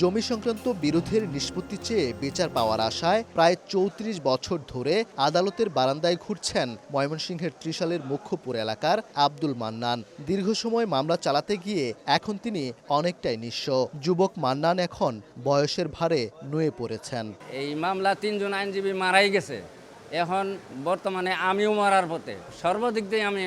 জমি সংক্রান্ত বিরোধের নিষ্পত্তি চেয়ে বিচার পাওয়ার আশায় প্রায় চৌত্রিশ বছর ধরে আদালতের বারান্দায় ঘুরছেন ময়মনসিংহের ত্রিশালের মুখ্যপুর এলাকার আব্দুল মান্নান। দীর্ঘ সময় মামলা চালাতে গিয়ে এখন তিনি অনেকটাই নিঃস্ব। যুবক মান্নান এখন বয়সের ভারে নুয়ে পড়েছেন। এই মামলা তিনজন আইনজীবী মারাই গেছে। এখন বর্তমানে আমিও মারার পথে। সর্বদিক দিয়ে আমি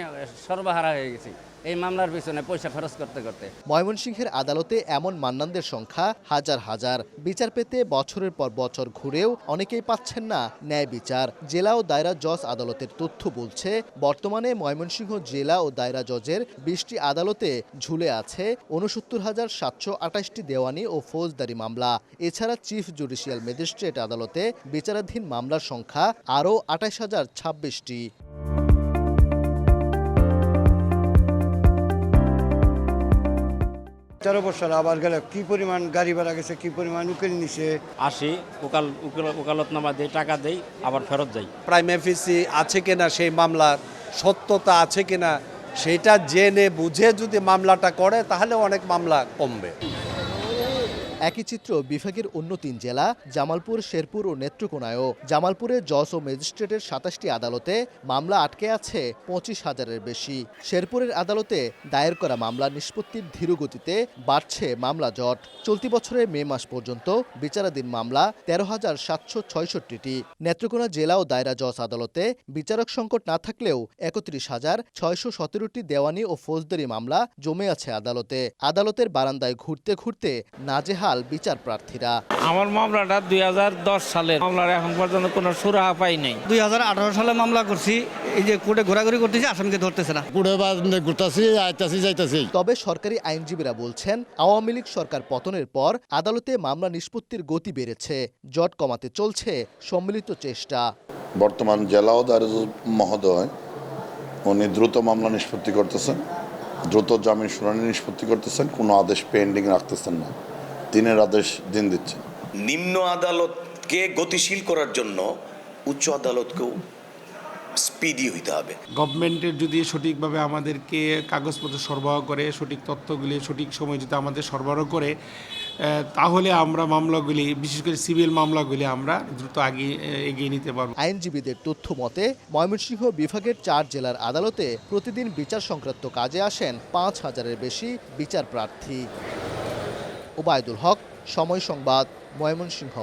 সর্বহারা হয়ে গেছি। এই মামলার পিছনে পয়সা খরচ করতে করতে। ময়মনসিংহের আদালতে এমন মান্নানদের সংখ্যা হাজার হাজার। বিচার পেতে বছরের পর বছর ঘুরেও অনেকেই পাচ্ছেন না ন্যায় বিচার। জেলা ও দায়রা জজ আদালতের তথ্য বলছে, বর্তমানে ময়মনসিংহ জেলা ও দায়রা জজের বিশটি আদালতে ঝুলে আছে উনসত্তর হাজার সাতশো আঠাশটি দেওয়ানি ও ফৌজদারি মামলা। এছাড়া চিফ জুডিশিয়াল ম্যাজিস্ট্রেট আদালতে বিচারাধীন মামলার সংখ্যা আরও আঠাশ হাজার ছাব্বিশটি। তেরো বছর আবার গেলে কি পরিমাণ গাড়ি ভাড়া গেছে কি পরিমাণ উকিল নিছে? আসি উকাল উকিল ওকালতনামা দেই টাকা দেই আবার ফেরত যাই। প্রাইম এফিসি আছে কিনা সেই মামলার সত্যতা আছে কিনা সেটা জেনে বুঝে যদি মামলাটা করে তাহলে অনেক মামলা কমবে। একই চিত্র বিভাগের অন্য তিন জেলা, জামালপুর, শেরপুর ও নেত্রকোনায়ও। জামালপুরে জজ ও ম্যাজিস্ট্রেটের সাতাশটি আদালতে মামলা আটকে আছে পঁচিশ হাজারের বেশি। শেরপুরের আদালতে দায়ের করা মামলা নিষ্পত্তির ধীরগতিতে বাড়ছে মামলা জট। চলতি বছরের মে মাস পর্যন্ত বিচারাধীন মামলা তেরো হাজার সাতশো ছয়ষট্টিটি। নেত্রকোনা জেলা ও দায়রা জজ আদালতে বিচারক সংকট না থাকলেও একত্রিশ হাজার ছয়শো সতেরোটি দেওয়ানি ও ফৌজদারি মামলা জমে আছে আদালতে। আদালতের বারান্দায় ঘুরতে ঘুরতে নাজেহাল বিচার প্রার্থীরা। আমার মামলাটা দুই সালের। মামলার এখন পর্যন্ত কোনো সুরাহা পাই নাই। দুই সালে মামলা করছি এই যে কোর্টে ঘোরাঘুরি করতেছি আসামিকে ধরতেছে না। বা ঘুরতাছি আইতাছি যাইতাছি। তবে সরকারি আইনজীবীরা বলছেন আওয়ামী লীগ সরকার পতনের পর আদালতে মামলা নিষ্পত্তির গতি বেড়েছে জট কমাতে চলছে সম্মিলিত চেষ্টা। বর্তমান জেলা ও মহোদয় উনি দ্রুত মামলা নিষ্পত্তি করতেছেন দ্রুত জামিন শুনানি নিষ্পত্তি করতেছেন কোনো আদেশ পেন্ডিং রাখতেছেন না। দিনের আদেশ দিন দিচ্ছে। নিম্ন আদালতকে গতিশীল করার জন্য উচ্চ আদালতকেও স্পিডি হইতে হবে। গভর্নমেন্টের যদি সঠিকভাবে আমাদেরকে কাগজপত্র সরবরাহ করে সঠিক তথ্যগুলি সঠিক সময় যদি আমাদের সরবরাহ করে তাহলে আমরা মামলাগুলি বিশেষ করে সিভিল মামলাগুলি আমরা দ্রুত আগে এগিয়ে নিতে পারব। আইনজীবীদের তথ্য মতে ময়মনসিংহ বিভাগের চার জেলার আদালতে প্রতিদিন বিচার সংক্রান্ত কাজে আসেন পাঁচ হাজারের বেশি বিচার প্রার্থী। ওবায়দুল হক সময় সংবাদ ময়মনসিংহ।